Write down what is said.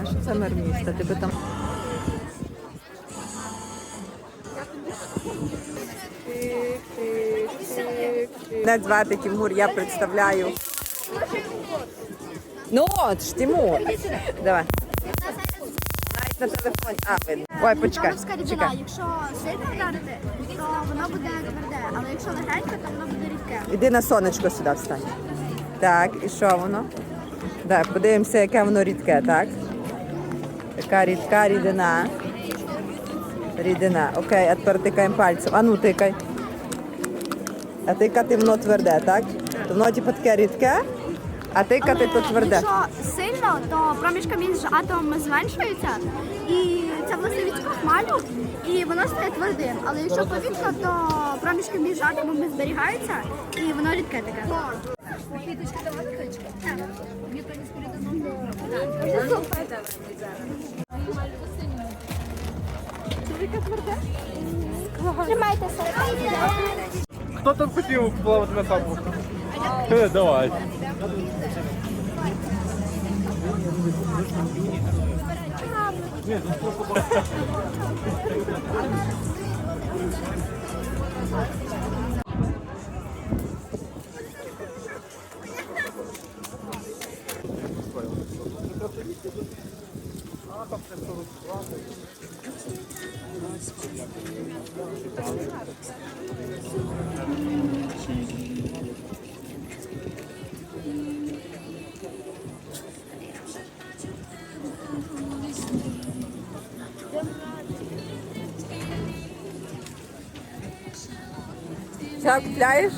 А що це мер міста? Тебе там. Звати Тимур, я представляю. Ну от ж, Тимур. Давай. Навіть на телефоні. А, видно. Ой, почекай. Рідина, Чекай. якщо сильно вдарити, то воно буде тверде, але якщо легенько, то воно буде рідке. Іди на сонечко сюди встань. Так, і що воно? Так, подивимося, яке воно рідке, так? Яка рідка рідина. Рідина. Окей, а тепер тикаємо пальцем. А ну тикай. А тикати воно тверде, так? То воно типу таке рідке, а тикати то тверде. Якщо сильно, то проміжка між атомами зменшується, і це властивість крахмалю, і воно стає твердим. Але якщо повітря, то проміжки між атомами зберігаються, і воно рідке таке. Тримайтеся. Хто там хотів плавати на сапу? Е, Давай. Все, Ich habe Fleisch.